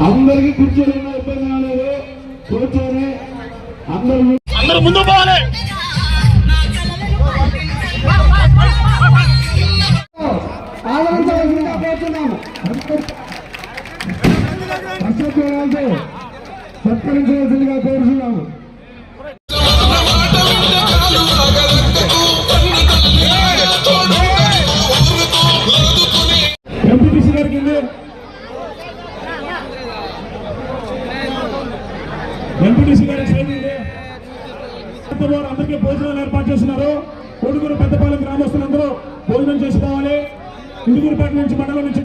అందరికీ కూర్చొని ఉన్న ఇబ్బంది కాలేదు. కూర్చొని అందరూ అందరూ ముందు పోవాలి. ఆదరించవలసిందిగా కోరుతున్నాము అసభ్యురాలతో సత్కరించవలసిందిగా కోరుతున్నాము ఎంపీటీసీ గారి సైన్ వారు అందరికీ భోజనాలు ఏర్పాటు చేస్తున్నారు. కొడుకురు పెద్దపాలెం గ్రామస్తులందరూ భోజనం చేసుకోవాలి. ఇందుకూరుపేట నుంచి మండలం నుంచి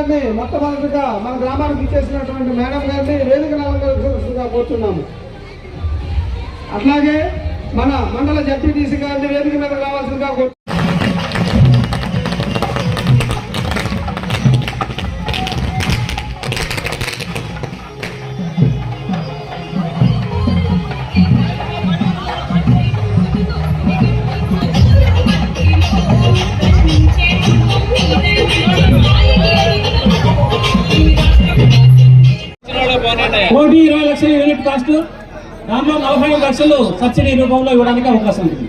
గారిని మొట్టమొదటిగా మన గ్రామానికి ఇచ్చేసినటువంటి మేడం గారిని వేదిక అలంకరించవలసిందిగా కోరుతున్నాము అట్లాగే మన మండల జడ్పీటీసీ గారిని వేదిక మీద రావాల్సిందిగా కాస్ట్ దాంట్లో నలభై ఐదు లక్షలు సబ్సిడీ రూపంలో ఇవ్వడానికి అవకాశం ఉంది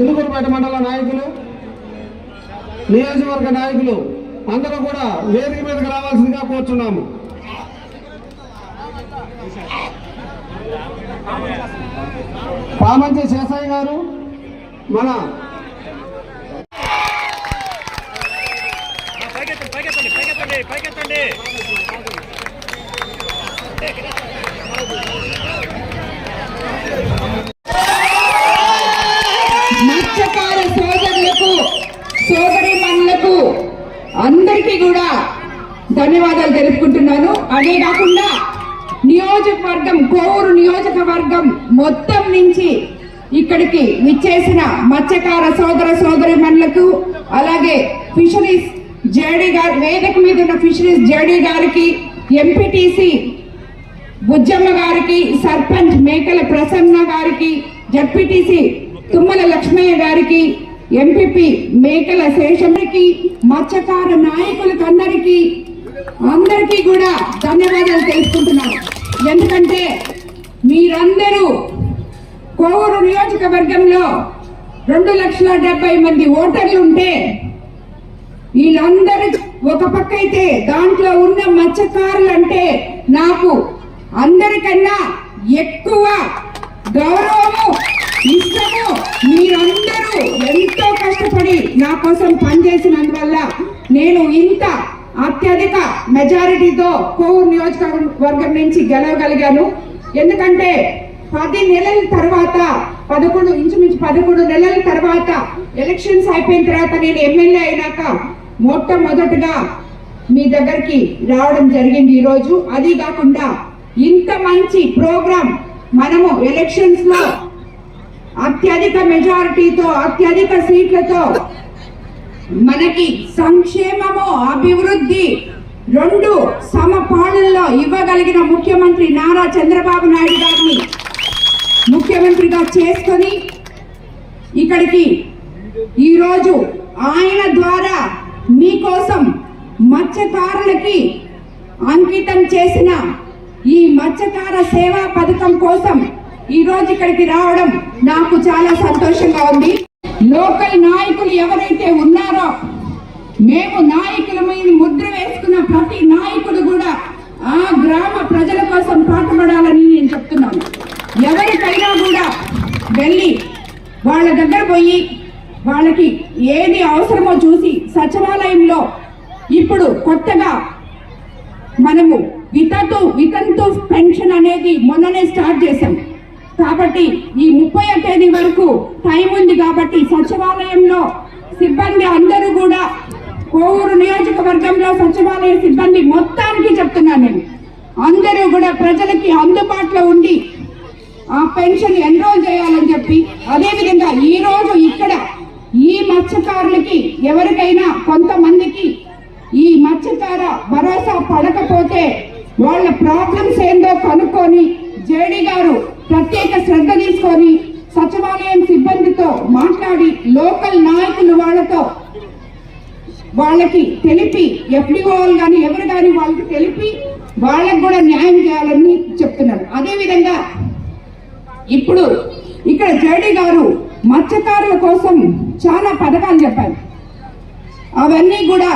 ఇందుకూరుపేట మండల నాయకులు నియోజకవర్గ నాయకులు అందరూ కూడా వేదిక మీదకి రావాల్సిందిగా కోరుచున్నాము. పామంచి శేషయ్య గారు మన పైకెత్తండి పైకెత్తండి పైకెత్తండి. మత్స్యకార సోదరులకు సోదరి మనులకు అందరికీ కూడా ధన్యవాదాలు తెలుపుకుంటున్నాను. అదే కాకుండా నియోజకవర్గం కోవూరు నియోజకవర్గం మొత్తం నుంచి ఇక్కడికి విచ్చేసిన మత్స్యకార సోదర సోదరి మనులకు అలాగే ఫిషరీస్ జేడీ గారి వేదిక మీద ఉన్న ఫిషరీస్ జేడీ గారికి ఎంపీటీసీ బుజ్జమ్మ గారికి సర్పంచ్ మేకల ప్రసన్న గారికి జడ్పీటీసీ తుమ్మల లక్ష్మయ్య గారికి ఎంపీపీ మేకల శేషమ్మకి మత్స్యకార నాయకులకు అందరికీ అందరికీ కూడా ధన్యవాదాలు తెలుసుకుంటున్నాను ఎందుకంటే మీరందరూ కోవూరు నియోజకవర్గంలో రెండు లక్షల డెబ్బై మంది ఓటర్లు ఉంటే వీళ్ళందరూ ఒక పక్క అయితే దాంట్లో ఉన్న మత్స్యకారులు అంటే నాకు అందరికన్నా ఎక్కువ గౌరవము ఇష్టము మీరందరూ ఎంతో కష్టపడి నా కోసం పనిచేసినందువల్ల నేను ఇంత అత్యధిక మెజారిటీతో కోవూరు నియోజకవర్గం నుంచి గెలవగలిగాను. ఎందుకంటే పది నెలల తర్వాత పదకొండు ఇంచుమించు పదకొండు నెలల తర్వాత ఎలక్షన్స్ అయిపోయిన తర్వాత నేను ఎమ్మెల్యే అయినాక మొట్టమొదటిగా మీ దగ్గరికి రావడం జరిగింది ఈరోజు. అది కాకుండా ఇంత మంచి ప్రోగ్రాం మనము ఎలక్షన్స్లో అత్యధిక మెజారిటీతో అత్యధిక సీట్లతో మనకి సంక్షేమము అభివృద్ధి రెండు సమపాలనలో ఇవ్వగలిగిన ముఖ్యమంత్రి నారా చంద్రబాబు నాయుడు గారిని ముఖ్యమంత్రిగా చేసుకొని ఇక్కడికి ఈరోజు ఆయన ద్వారా మీకోసం మత్స్యకారులకి అంకితం చేసిన ఈ మత్స్యకార సేవా పథకం కోసం ఈ రోజు ఇక్కడికి రావడం నాకు చాలా సంతోషంగా ఉంది. లోకల్ నాయకులు ఎవరైతే ఉన్నారో మేము నాయకుల మీద ముద్ర వేసుకున్న ప్రతి నాయకుడు కూడా ఆ గ్రామ ప్రజల కోసం పాటుపడాలని నేను చెప్తున్నాను. ఎవరికైనా కూడా వెళ్ళి వాళ్ళ దగ్గర పోయి వాళ్ళకి ఏది అవసరమో చూసి సచివాలయంలో ఇప్పుడు కొత్తగా మనము వితంతు వితంతు పెన్షన్ అనేది మొన్ననే స్టార్ట్ చేశాం. కాబట్టి ఈ ముప్పై తేదీ వరకు టైం ఉంది కాబట్టి సచివాలయంలో సిబ్బంది అందరూ కూడా కోవూరు నియోజకవర్గంలో సచివాలయ సిబ్బంది మొత్తానికి చెప్తున్నాను నేను. అందరూ కూడా ప్రజలకి అందుబాటులో ఉండి ఆ పెన్షన్ ఎన్రోల్ చేయాలని చెప్పి అదేవిధంగా ఈ రోజు ఇక్కడ ఈ మత్స్యకారులకి ఎవరికైనా కొంతమందికి ఈ మత్స్యకార భరోసా పడకపోతే వాళ్ళ ప్రాబ్లమ్స్ ఏందో కనుక్కొని జేడి గారు ప్రత్యేక శ్రద్ధ తీసుకొని సచివాలయం సిబ్బందితో మాట్లాడి లోకల్ నాయకులు వాళ్ళతో వాళ్ళకి తెలిపి ఎఫ్డిఓలు కానీ ఎవరు కానీ వాళ్ళకి తెలిపి వాళ్ళకి కూడా న్యాయం చేయాలని చెప్తున్నారు. అదేవిధంగా ఇప్పుడు ఇక్కడ జేడి గారు మత్స్యకారుల కోసం చాలా పథకాలు చెప్పారు. అవన్నీ కూడా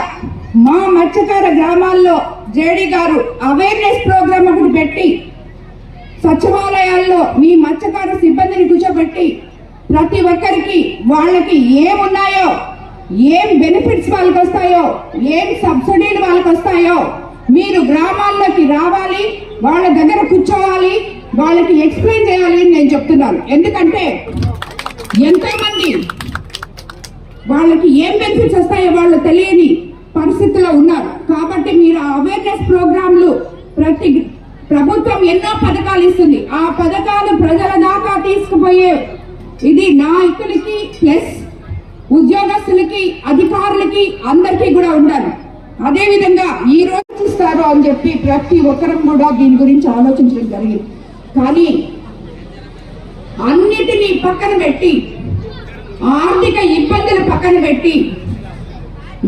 మా మత్స్యకార గ్రామాల్లో జేడి గారు అవేర్నెస్ ప్రోగ్రామ్ ఒకటి పెట్టి సచివాలయాల్లో మీ మత్స్యకార సిబ్బందిని కూర్చోబెట్టి ప్రతి ఒక్కరికి వాళ్ళకి ఏమున్నాయో ఏం బెనిఫిట్స్ వాళ్ళకి వస్తాయో ఏం సబ్సిడీలు వాళ్ళకి వస్తాయో మీరు గ్రామాల్లోకి రావాలి వాళ్ళ దగ్గర కూర్చోవాలి వాళ్ళకి ఎక్స్ప్లెయిన్ చేయాలి అని నేను చెప్తున్నాను. ఎందుకంటే ఎంతో మంది వాళ్ళకి ఏం బెనిఫిట్స్ వస్తాయో వాళ్ళు తెలియని పరిస్థితిలో ఉన్నారు. కాబట్టి మీరు అవేర్నెస్ ప్రోగ్రాంలు ప్రతి ప్రభుత్వం ఎన్నో పథకాలు ఇస్తుంది. ఆ పథకాలు ప్రజల దాకా తీసుకుపోయే ఇది నాయకులకి ప్లస్ ఉద్యోగస్తులకి అధికారులకి అందరికీ కూడా ఉండాలి. అదే విధంగా ఈ రోజు చూస్తారు అని చెప్పి ప్రతి ఒక్కరం కూడా దీని గురించి ఆలోచించడం జరిగింది. కానీ అన్నిటినీ పక్కన పెట్టి ఆర్థిక ఇబ్బందులు పక్కన పెట్టి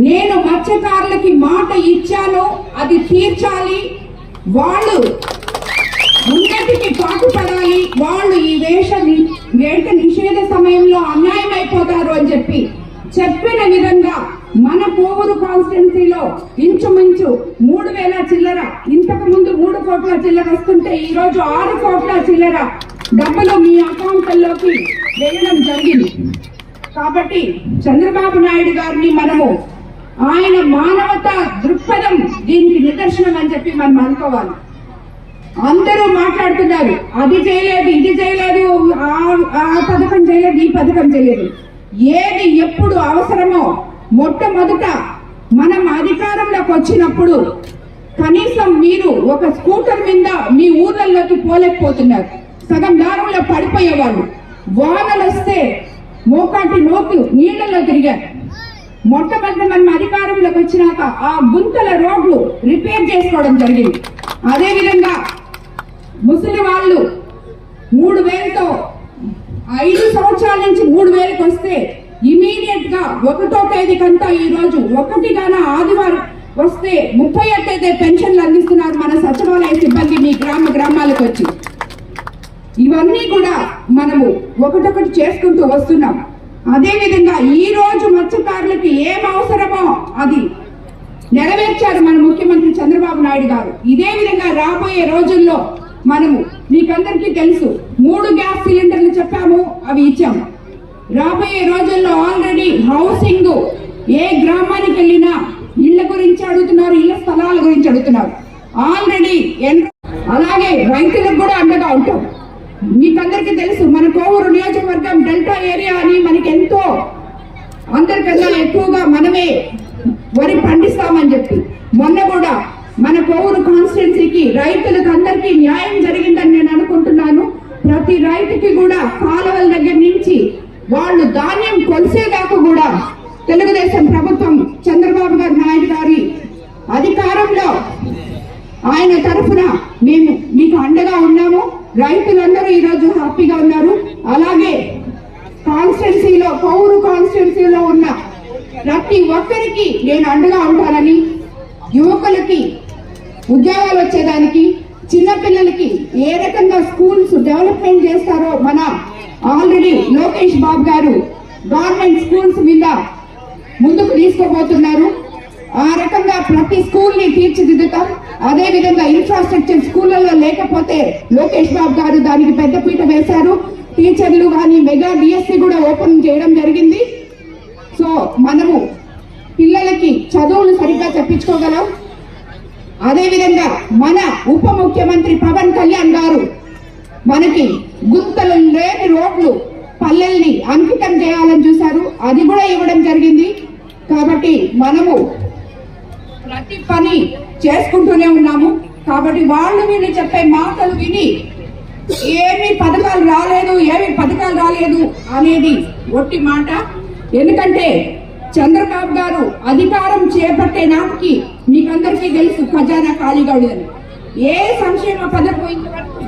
నేను మత్స్యకారులకి మాట ఇచ్చాను అది తీర్చాలి. వాళ్ళు ఉన్నతికి పాటుపడాలి. వాళ్ళు ఈ వేష వేట నిషేధ సమయంలో అన్యాయం అయిపోతారు అని చెప్పి చెప్పిన విధంగా మన పోవూరు కాన్స్టిట్యున్సీలో ఇంచుమించు మూడు వేల చిల్లర ఇంతకు ముందు మూడు కోట్ల చిల్లర వస్తుంటే ఈ రోజు ఆరు కోట్ల చిల్లర డబ్బులు మీ అకౌంట్లలోకి వేయడం జరిగింది. కాబట్టి చంద్రబాబు నాయుడు గారిని మనము ఆయన మానవత దృక్పథం దీనికి నిదర్శనం అని చెప్పి మనం అనుకోవాలి. అందరూ మాట్లాడుతున్నారు అది చేయలేదు ఇది చేయలేదు ఆ- ఆ పథకం చేయలేదు ఈ పథకం చేయలేదు. ఏది ఎప్పుడు అవసరమో మొట్టమొదట మనం అధికారంలోకి వచ్చినప్పుడు కనీసం మీరు ఒక స్కూటర్ మీద మీ ఊర్లలోకి పోలేకపోతున్నారు. సగం దారంలో పడిపోయేవాళ్ళు. వానలు వస్తే మోకాటి నోకు నీళ్ళలో తిరిగారు. మొట్టమొదటి మనం అధికారంలోకి వచ్చినాక ఆ గుంతల రోడ్లు రిపేర్ చేసుకోవడం జరిగింది. అదే విధంగా ముసలి వాళ్ళు మూడు వేలతో ఐదు సంవత్సరాల నుంచి మూడు వేలకు వస్తే ఇమీడియట్గా ఒకటో తేదీకంతా ఈ రోజు ఒకటిగాన ఆదివారం వస్తే ముప్పై తేదీ పెన్షన్లు అందిస్తున్నారు మన సచివాలయ సిబ్బంది మీ గ్రామ గ్రామాలకు వచ్చి. ఇవన్నీ కూడా మనము ఒకటొకటి చేసుకుంటూ వస్తున్నాం. అదేవిధంగా ఈ రోజు మత్స్యకారులకు ఏం అవసరమో అది నెరవేర్చారు మన ముఖ్యమంత్రి చంద్రబాబు నాయుడు గారు. ఇదే విధంగా రాబోయే రోజుల్లో మనము మీకందరికీ తెలుసు మూడు గ్యాస్ సిలిండర్లు చెప్పాము అవి ఇచ్చాము. రాబోయే రోజుల్లో ఆల్రెడీ హౌసింగ్ ఏ గ్రామానికి వెళ్ళినా ఇళ్ళ గురించి అడుగుతున్నారు ఇళ్ళ స్థలాల గురించి అడుగుతున్నారు. ఆల్రెడీ ఎన్- అలాగే రైతులకు కూడా అండగా ఉంటాం. మీకందరికీ తెలుసు మన కోవూరు నియోజకవర్గం డెల్టా ఏరియా అని మనకి ఎంతో అందరికన్నా ఎక్కువగా మనమే వరి పండిస్తామని చెప్పి. మొన్న కూడా మన కోవూరు కాన్స్టిట్యున్సీకి రైతులకు అందరికీ న్యాయం జరిగిందని నేను అనుకుంటున్నాను. ప్రతి రైతుకి కూడా కాలువల దగ్గర నుంచి వాళ్ళు ధాన్యం కొలిసేదాకా కూడా తెలుగుదేశం ప్రభుత్వం చంద్రబాబు గారు నాయుడు గారి అధికారంలో ఆయన తరఫున మేము మీకు అండగా ఉన్నాము. రైతులందరూ ఈరోజు హ్యాపీగా ఉన్నారు. అలాగే కాన్స్టిట్యున్సీలో పౌరు కాన్స్టిట్యున్సీలో ఉన్న ప్రతి ఒక్కరికి నేను అండగా ఉంటానని యువకులకి ఉద్యోగాలు వచ్చేదానికి చిన్నపిల్లలకి ఏ రకంగా స్కూల్స్ డెవలప్మెంట్ చేస్తారో మన ఆల్రెడీ లోకేష్ బాబు గారు గవర్నమెంట్ స్కూల్స్ మీద ముందుకు తీసుకోబోతున్నారు ఆ రకంగా ప్రతి స్కూల్ని తీర్చిదిద్దుతాం. అదే విధంగా ఇన్ఫ్రాస్ట్రక్చర్ స్కూళ్ళలో లేకపోతే లోకేష్ బాబు గారు దానికి పెద్ద పీట వేశారు. టీచర్లు కానీ మెగా డిఎస్సి కూడా ఓపెన్ చేయడం జరిగింది. సో మనము పిల్లలకి చదువులు సరిగ్గా చెప్పించుకోగలం. అదేవిధంగా మన ఉప ముఖ్యమంత్రి పవన్ కళ్యాణ్ గారు మనకి గుంతలు లేని రోడ్లు పల్లెల్ని అంకితం చేయాలని చూశారు. అది కూడా ఇవ్వడం జరిగింది. కాబట్టి మనము ప్రతి పని చేసుకుంటూనే ఉన్నాము. కాబట్టి వాళ్ళు వీళ్ళు చెప్పే మాటలు విని ఏమి పథకాలు రాలేదు ఏమి పథకాలు రాలేదు అనేది ఒట్టి మాట. ఎందుకంటే చంద్రబాబు గారు అధికారం చేపట్టే నాటికి మీకందరికీ తెలుసు ఖజానా ఖాళీగా ఉండదని. ఏ సంక్షేమ పథకం ఇంతవరకు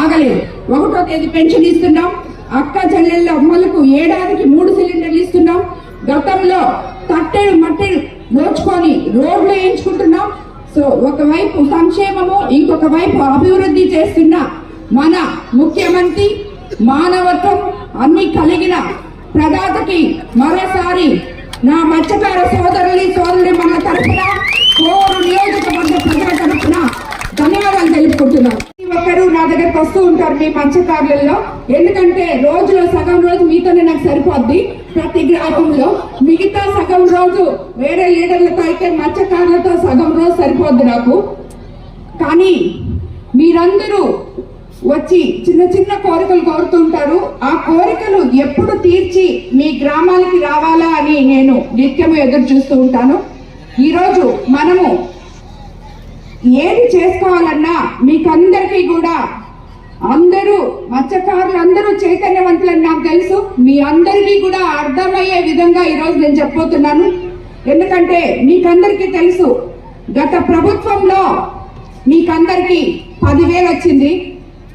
ఆగలేదు. ఒకటో తేదీ పెన్షన్ ఇస్తున్నాం. అక్క చెల్లెళ్ళ అమ్మలకు ఏడాదికి మూడు సిలిండర్లు ఇస్తున్నాం. గతంలో తట్టెలు మట్టెలు దోచుకొని రోడ్లు వేయించుకుంటున్నాం. సో ఒకవైపు సంక్షేమము ఇంకొక వైపు అభివృద్ధి చేస్తున్న మన ముఖ్యమంత్రి మానవత్వం అన్ని కలిగిన ప్రదాతకి మరోసారి నా మత్స్యకార సోదరు సోదరుడి మన తరఫున కోరు నియోజకవర్గ ప్రజల తరఫున ధన్యవాదాలు తెలుపుకుంటున్నాను ప్రతి ఒక్కరు దగ్గరకు వస్తూ ఉంటారు మీ మత్స్యకారులలో ఎందుకంటే రోజులో సగం రోజు మీతోనే నాకు సరిపోద్ది ప్రతి గ్రామంలో. మిగతా సగం రోజు వేరే లీడర్లతో అయితే మత్స్యకారులతో సగం రోజు సరిపోద్ది నాకు. కానీ మీరందరూ వచ్చి చిన్న చిన్న కోరికలు కోరుతుంటారు ఆ కోరికలు ఎప్పుడు తీర్చి మీ గ్రామాలకి రావాలా అని నేను నిత్యము ఎదురు చూస్తూ ఉంటాను. ఈరోజు మనము ఏది చేసుకోవాలన్నా మీకందరికీ కూడా అందరూ మత్స్యకారులు అందరూ చైతన్యవంతులని నాకు తెలుసు. మీ అందరికీ కూడా అర్థమయ్యే విధంగా ఈరోజు నేను చెప్పబోతున్నాను. ఎందుకంటే మీకందరికీ తెలుసు గత ప్రభుత్వంలో మీకందరికీ పదివేలు వచ్చింది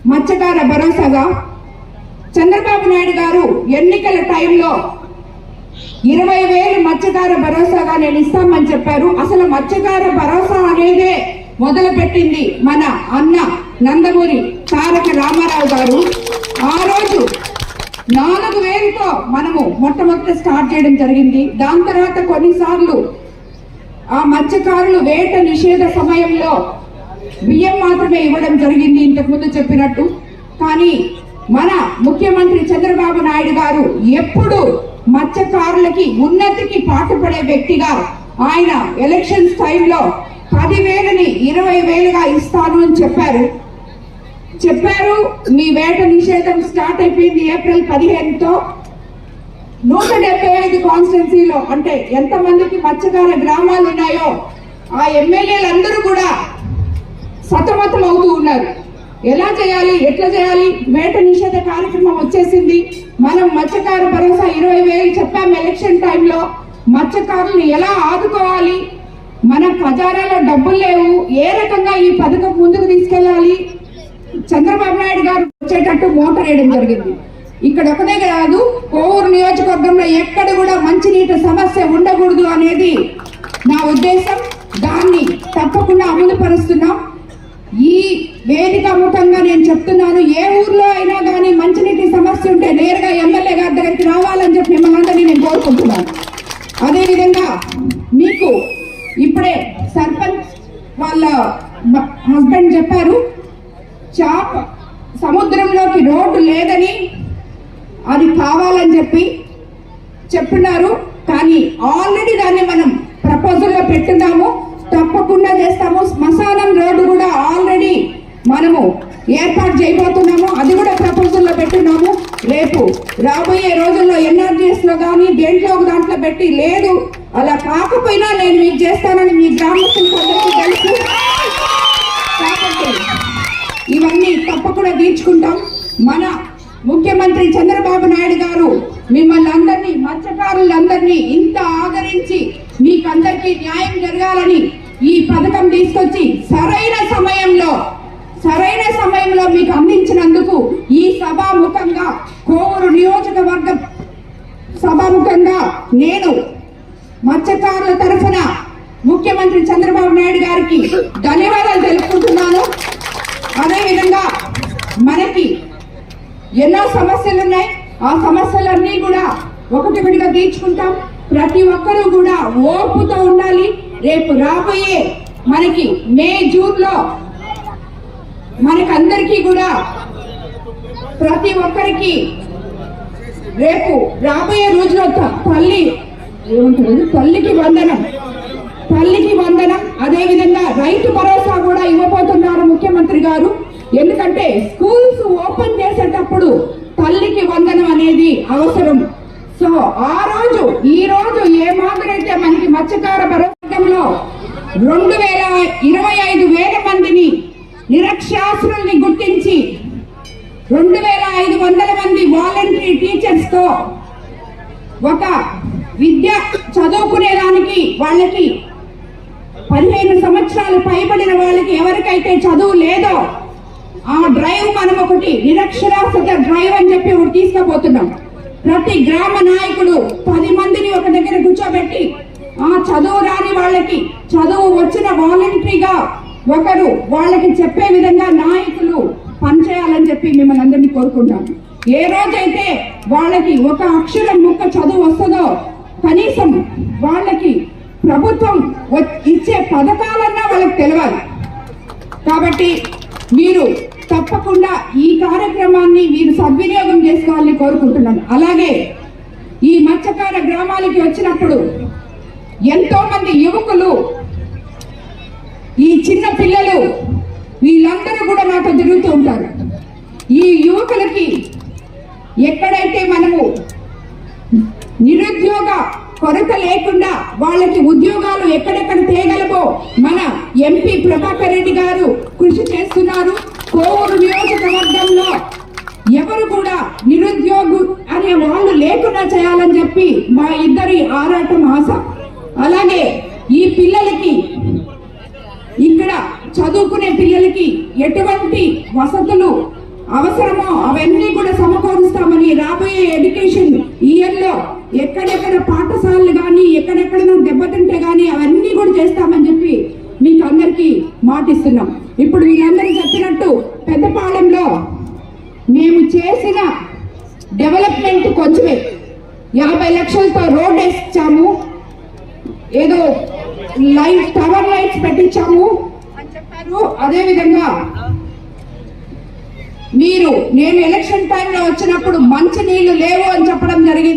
మత్స్యకార భరోసాగా. చంద్రబాబు నాయుడు గారు ఎన్నికల టైంలో ఇరవై వేలు మత్స్యకార భరోసాగా నేను ఇస్తామని చెప్పారు. అసలు మత్స్యకార భరోసా అనేదే మొదలుపెట్టింది మన అన్న నందమూరి తారక రామారావు గారు ఆ రోజు నాలుగు వేలతో మనము మొట్టమొదటి స్టార్ట్ చేయడం జరిగింది. దాని తర్వాత కొన్నిసార్లు ఆ మత్స్యకారులు వేట నిషేధ సమయంలో బియ్యం మాత్రమే ఇవ్వడం జరిగింది ఇంతకు ముందు చెప్పినట్టు. కానీ మన ముఖ్యమంత్రి చంద్రబాబు నాయుడు గారు ఎప్పుడు మత్స్యకారులకి ఉన్నతికి పాటుపడే వ్యక్తిగా ఆయన ఎలక్షన్స్ టైంలో పదివేలని ఇరవై వేలుగా ఇస్తాను అని చెప్పారు. చెప్పారు మీ వేట నిషేధం స్టార్ట్ అయిపోయింది ఏప్రిల్ పదిహేనుతో. నూట డెబ్బై ఐదు కాన్స్టిట్యున్సీలో అంటే ఎంత మందికి మత్స్యకార గ్రామాలు ఉన్నాయో ఆ ఎమ్మెల్యేలందరూ కూడా సతమతం అవుతూ ఉన్నారు. ఎలా చేయాలి ఎట్లా చేయాలి? వేట నిషేధ కార్యక్రమం వచ్చేసింది. మనం మత్స్యకార భరోసా ఇరవై వేలు చెప్పాం ఎలక్షన్ టైంలో. మత్స్యకారులు ఎలా ఆదుకోవాలి? మన ఖజానాలో డబ్బులు లేవు. ఏ రకంగా ఈ పథకం ముందుకు తీసుకెళ్ళాలి? చంద్రబాబు నాయుడు గారు వచ్చేటట్టు మోటార్ వేయడం జరిగింది. ఇక్కడ ఒకటే కాదు కోవూరు నియోజకవర్గంలో ఎక్కడ కూడా మంచినీటి సమస్య ఉండకూడదు అనేది నా ఉద్దేశం. దాన్ని తప్పకుండా అమలు పరుస్తున్నాం. ఈ వేదిక ముఖంగా నేను చెప్తున్నాను ఏ ఊర్లో అయినా కానీ మంచినీటి సమస్య ఉంటే నేరుగా ఎమ్మెల్యే గారి దగ్గరికి రావాలని చెప్పి మిమ్మల్ని అందరినీ నేను కోరుకుంటున్నాను. అదేవిధంగా మీకు ఇప్పుడే సర్పంచ్ వాళ్ళ హస్బెండ్ చెప్పారు చాప్ సముద్రంలోకి రోడ్డు లేదని అది కావాలని చెప్పి చెప్తున్నారు కానీ ఆల్రెడీ దాన్ని మనం ప్రపోజల్లో పెట్టున్నాము తప్పకుండా చేస్తాము. శ్మశానం రోడ్డు కూడా ఆల్రెడీ మనము ఏర్పాటు చేయబోతున్నాము. అది కూడా ప్రపోజల్లో పెట్టున్నాము రేపు రాబోయే రోజుల్లో ఎన్ఆర్జీఎస్లో కానీ దేంట్లో ఒక దాంట్లో పెట్టి లేదు. అలా కాకపోయినా నేను మీకు చేస్తానని మీ గ్రామస్తులకు అందరికీ తెలుసు. ఇవన్నీ తప్పకుండా తీర్చుకుంటాం. మన ముఖ్యమంత్రి చంద్రబాబు నాయుడు గారు మిమ్మల్ని అందరినీ మత్స్యకారులందరినీ ఇంత ఆదరించి మీకందరికీ న్యాయం జరగాలని ఈ పథకం తీసుకొచ్చి సరైన సమయంలో సరైన సమయంలో మీకు అందించినందుకు ఈ సభాముఖంగా కోవూరు నియోజకవర్గం సభాముఖంగా నేను మత్స్యకారుల తరఫున ముఖ్యమంత్రి చంద్రబాబు నాయుడు గారికి ధన్యవాదాలు తెలుపుకుంటున్నాను. అదేవిధంగా మనకి ఎన్నో సమస్యలు ఉన్నాయి ఆ సమస్యలన్నీ కూడా ఒకటిగా తీర్చుకుంటాం. ప్రతి ఒక్కరూ కూడా ఓర్పుతో ఉండాలి. రేపు రాబోయే మనకి మే జూన్లో మనకందరికీ కూడా ప్రతి ఒక్కరికి రేపు రాబోయే రోజులో తల్లి ఏమంటారు? తల్లికి వందనం. తల్లికి వందనం. అదేవిధంగా రైతు భరోసా కూడా ఇవ్వబోతున్నారు ముఖ్యమంత్రి గారు. ఎందుకంటే స్కూల్స్ ఓపెన్ చేసేటప్పుడు తల్లికి వందనం అనేది అవసరం. సో ఆ రోజు ఈ రోజు ఏ మాదిరైతే మనకి మత్స్యకార భరోసంలో రెండు వేల ఇరవై ఐదు వేల మందిని నిరక్షరాస్యుల్ని గుర్తించి రెండు వేల ఐదు వందల మంది వాలంటరీ టీచర్స్తో ఒక విద్య చదువుకునేదానికి వాళ్ళకి పదిహేను సంవత్సరాలు పైబడిన వాళ్ళకి ఎవరికైతే చదువు లేదో ఆ డ్రైవ్ మనం ఒకటి నిరక్షరాస్యత డ్రైవ్ అని చెప్పి ఒకటి తీసుకుపోతున్నాం. ప్రతి గ్రామ నాయకుడు పది మందిని ఒక దగ్గర కూర్చోబెట్టి ఆ చదువు రాని వాళ్ళకి చదువు వచ్చిన వాలంటరీగా ఒకరు వాళ్ళకి చెప్పే విధంగా నాయకులు పనిచేయాలని చెప్పి మిమ్మల్ని అందరినీ కోరుకుంటాం ఏ రోజైతే వాళ్ళకి ఒక అక్షరం ముక్క చదువు వస్తుందో కనీసం వాళ్ళకి ప్రభుత్వం ఇచ్చే పథకాలన్నా వాళ్ళకి తెలియాలి కాబట్టి మీరు తప్పకుండా ఈ కార్యక్రమాన్ని మీరు సద్వినియోగం చేసుకోవాలని కోరుకుంటున్నాను. అలాగే ఈ మత్స్యకార గ్రామాలకి వచ్చినప్పుడు ఎంతో మంది యువకులు ఈ చిన్న పిల్లలు వీళ్ళందరూ కూడా నాతో తిరుగుతూ ఉంటారు. ఈ యువకులకి ఎక్కడైతే మనము కొరత లేకుండా వాళ్ళకి ఉద్యోగాలు ఎక్కడెక్కడ తేగలమో మన ఎంపీ ప్రభాకర్ రెడ్డి గారు కృషి చేస్తున్నారు. కోవూరు నియోజకవర్గంలో ఎవరు కూడా నిరుద్యోగు అనే వాళ్ళు లేకుండా చేయాలని చెప్పి మా ఇద్దరి ఆరాటం ఆశ. అలాగే ఈ పిల్లలకి ఇక్కడ చదువుకునే పిల్లలకి ఎటువంటి వసతులు అవసరమో అవన్నీ కూడా సమకూరుస్తామని రాబోయే ఎడ్యుకేషన్ ఇయర్లో ఎక్కడెక్కడ మోసాలు కానీ ఎక్కడెక్కడ దెబ్బతింటే కానీ అవన్నీ కూడా చేస్తామని చెప్పి మీకు అందరికీ మాటిస్తున్నాం. ఇప్పుడు వీళ్ళందరూ చెప్పినట్టు పెద్దపాలెంలో మేము చేసిన డెవలప్మెంట్ కొంచెమే యాభై లక్షలతో రోడ్ వేసిచ్చాము. ఏదో లైట్ టవర్ లైట్స్ పెట్టించాము అని చెప్పారు అదే విధంగా మీరు నేను ఎలక్షన్ టైంలో వచ్చినప్పుడు మంచి నీళ్ళు లేవు.